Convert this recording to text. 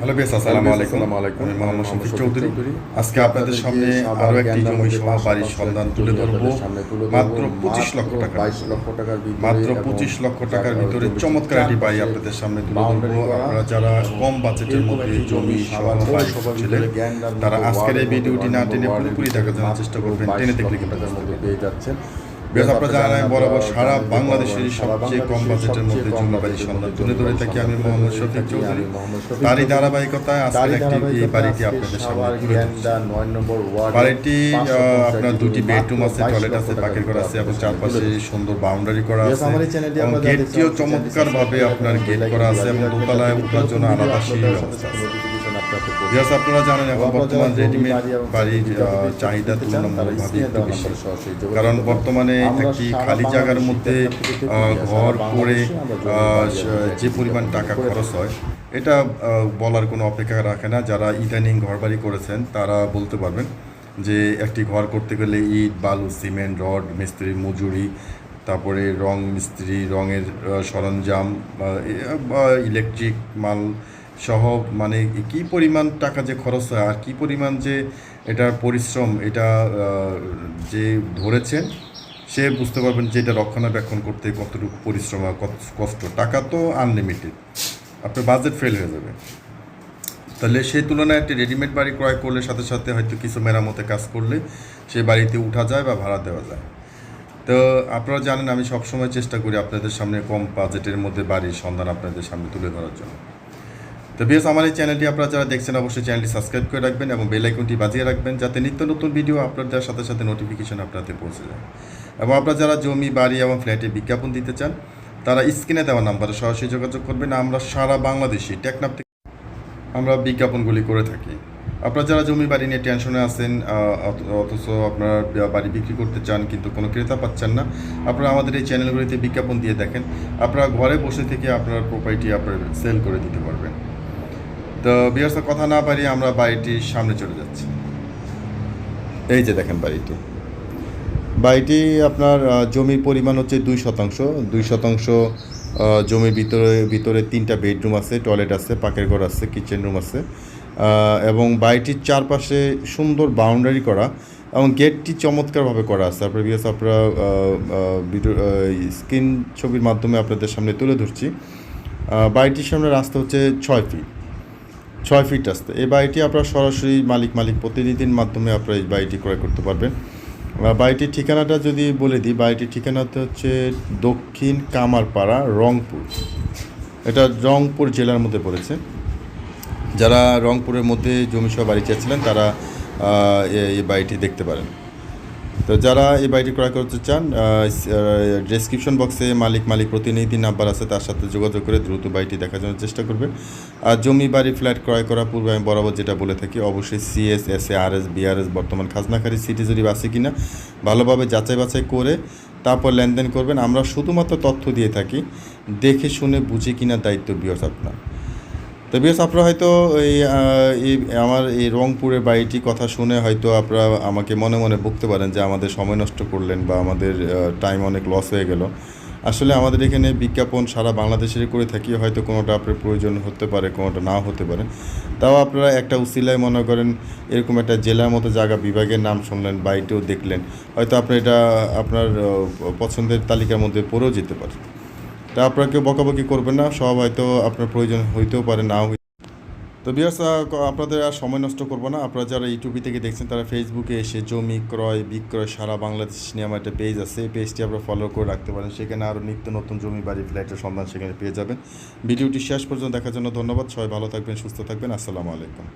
Hello বেশ আসসালামু আলাইকুম। আলাইকুম। আমি মোহাম্মদ শফিক চৌধুরী। আজকে আপনাদের সামনে আরও একটি জমি সহ বাড়ির সন্ধান তুলে ধরবো। মাত্র পঁচিশ লক্ষ টাকা 22 লক্ষ টাকার মাত্র পঁচিশ লক্ষ টাকার ভিতরে চমৎকার একটি বাড়ি আপনাদের সামনে তুলে ধরবো। আপনারা যারা কম বাজেটের মধ্যে জমি ছিলেন তারা আজকের এই ভিডিওটি না টেনে পুরোপুরি দেখার জন্য চেষ্টা করবেন। টেনে দেখলে কিন্তু। পেয়ে যাচ্ছেন। আপনারা জানেন বরাবর সারা বাংলাদেশের সবচেয়ে কম বাজেটের মধ্যে সবচেয়ে কম জমি বাড়ির বাজেটের সন্ধান তুলে ধরে থাকি আমি মোহাম্মদ শফিক চৌধুরী। তারই ধারাবাহিকতায় আজকে তারই একটি এই বাড়িটি আপনাদের সামনে তুলে বাড়িটি আপনার দুটি বেডরুম আছে 22 টয়লেট আছে পাখির ঘর আছে এবং চারপাশে সুন্দর বাউন্ডারি করা আছে। এবং গেটটিও দেখছেন, চমৎকার ভাবে আপনার গেট করা আছে এবং দোতলায় ওঠার জন্য আলাদা আপনাদের ব্যবস্থা আছে। আপনারা জানেন এখন বর্তমান রেডিমেড বাড়ি বাড়ির চাহিদা তুলনামূলকভাবে একটু বেশি। কারণ বর্তমানে একটি খালি জায়গার মধ্যে ঘর করে বাড়ি যে পরিমাণ টাকা খরচ হয় এটা বলার কোনো অপেক্ষা রাখে না। যারা ইদানিং ঘরবাড়ি করেছেন তারা বলতে পারবেন যে একটি ঘর করতে গেলে ইট বালু সিমেন্ট রড মিস্ত্রি মজুরি তারপরে রং মিস্ত্রি রঙের সরঞ্জাম ইলেকট্রিক মাল সহ মানে কি পরিমাণ টাকা যে খরচ হয় আর কি পরিমাণ যে এটার পরিশ্রম, এটা যে ধরেছেন, সে বুঝতে পারবেন যে এটা রক্ষণাবেক্ষণ করতে কতটুকু পরিশ্রম আর কষ্ট। টাকা তো আনলিমিটেড আপনার বাজেট ফেল হয়ে যাবে। তাহলে সেই তুলনায় একটি রেডিমেড বাড়ি ক্রয় করলে সাথে সাথে হয়তো কিছু মেরামতে কাজ করলে সে বাড়িতে উঠা যায় বা ভাড়া দেওয়া যায়। তো আপনারা জানেন, আমি সবসময় চেষ্টা করি আপনাদের সামনে কম বাজেটের মধ্যে বাড়ির সন্ধান আপনাদের সামনে তুলে ধরার জন্য। তো বিএস আমার এই চ্যানেলটি আপনারা যারা দেখছেন, অবশ্যই চ্যানেলটি সাবস্ক্রাইব করে রাখবেন এবং বেল আইকনটি বাজিয়ে রাখবেন যাতে নিত্য নতুন ভিডিও আপলোড দেওয়ার সাথে সাথে নোটিফিকেশন আপনাদের পৌঁছে যায়। এবং আপনারা যারা জমি, বাড়ি এবং ফ্ল্যাটে বিজ্ঞাপন দিতে চান, তারা স্ক্রিনে দেওয়া নাম্বারে সরাসরি যোগাযোগ করবেন। আমরা সারা বাংলাদেশে টেকনাপ থেকে আমরা বিজ্ঞাপনগুলি করে থাকি। আপনারা যারা জমি, বাড়ি নিয়ে টেনশনে আছেন অথচ আপনারা বাড়ি বিক্রি করতে চান কিন্তু কোনো ক্রেতা পাচ্ছেন না, আপনারা আমাদের এই চ্যানেলগুলিতে বিজ্ঞাপন দিয়ে দেখেন। আপনারা ঘরে বসে থেকে আপনার প্রপার্টি আপনার সেল করে দিতে পারবেন। তো বিয়ার্স কথা না পারি আমরা বাড়িটির সামনে চলে যাচ্ছি। এই যে দেখেন বাড়িটি। বাড়িটি আপনার জমির পরিমাণ হচ্ছে দুই শতাংশ। দুই শতাংশ জমির ভিতরে ভিতরে তিনটা বেডরুম আছে, টয়লেট আছে, পাকের ঘর আছে, কিচেন রুম আছে। এবং বাড়িটির চারপাশে সুন্দর বাউন্ডারি করা এবং গেটটি চমৎকারভাবে করা আছে। আপনার বিকজ আপনারা স্ক্রিন ছবির মাধ্যমে আপনাদের সামনে তুলে ধরছি। বাড়িটির সামনে রাস্তা হচ্ছে ছয় ফিট। ছয় ফিট আসতে। এই বাড়িটি আপনারা সরাসরি মালিক মালিক প্রতিনিধির মাধ্যমে আপনারা এই বাড়িটি ক্রয় করতে পারবেন। বাড়িটির ঠিকানাটা যদি বলে দিই, বাড়িটির ঠিকানাতে হচ্ছে দক্ষিণ কামারপাড়া, রংপুর। এটা রংপুর জেলার মধ্যে পড়েছে। যারা রংপুরের মধ্যে জমিসহ বাড়ি চেয়েছিলেন তারা এই বাড়িটি দেখতে পারেন। তো যারা এই বাড়িটি ক্রয় করতে চান ডেসক্রিপশন বক্সে মালিক মালিক প্রতিনিধি নাম্বার আছে, তার সাথে যোগাযোগ করে দ্রুত বাড়িটি দেখার জন্য চেষ্টা করবে। আর জমি, বাড়ি, ফ্ল্যাট ক্রয় করার পূর্বে আমি বরাবর যেটা বলে থাকি, অবশ্যই CS S A R S BRS বর্তমান খাজনাকারী সিটি জরিপ আছে কি না ভালোভাবে যাচাই বাছাই করে তারপর লেনদেন করবেন। আমরা শুধুমাত্র তথ্য দিয়ে থাকি, দেখে শুনে বুঝে কিনা দায়িত্ব বিয়স আপনার। তো আপনারা হয়তো এই আমার এই রংপুরের বাড়িটি কথা শুনে হয়তো আপনারা আমাকে মনে মনে বকতে পারেন যে আমাদের সময় নষ্ট করলেন বা আমাদের টাইম অনেক লস হয়ে গেল। আসলে আমাদের এখানে বিজ্ঞাপন সারা বাংলাদেশের করে থাকি, হয়তো কোনোটা আপনার প্রয়োজন হতে পারে, কোনোটা নাও হতে পারে। তাও আপনারা একটা উসিলায় মনে করেন, এরকম একটা জেলার মতো জায়গা, বিভাগের নাম শুনলেন, বাড়িটিও দেখলেন। হয়তো আপনার এটা, আপনার পছন্দের তালিকার মধ্যে পড়েও যেতে পারে। তা আপনারা কেউ বকাবকি করবেন না, সব হয়তো আপনার প্রয়োজন হইতেও পারে, নাও তো বিয়ার্স আপনাদের আর সময় নষ্ট করব না। আপনারা যারা ইউটিউবে থেকে দেখছেন, তারা ফেসবুকে এসে জমি ক্রয়, বিক্রয় সারা বাংলাদেশ নিয়ে আমার একটা পেজ আছে। এই পেজটি আপনারা ফলো করে রাখতে পারেন। সেখানে আরও নিত্য নতুন জমি, বাড়ি, ফ্ল্যাটের সন্ধান সেখানে পেয়ে যাবেন। ভিডিওটি শেষ পর্যন্ত দেখার জন্য ধন্যবাদ। সবাই ভালো থাকবেন, সুস্থ থাকবেন। আসসালামু আলাইকুম।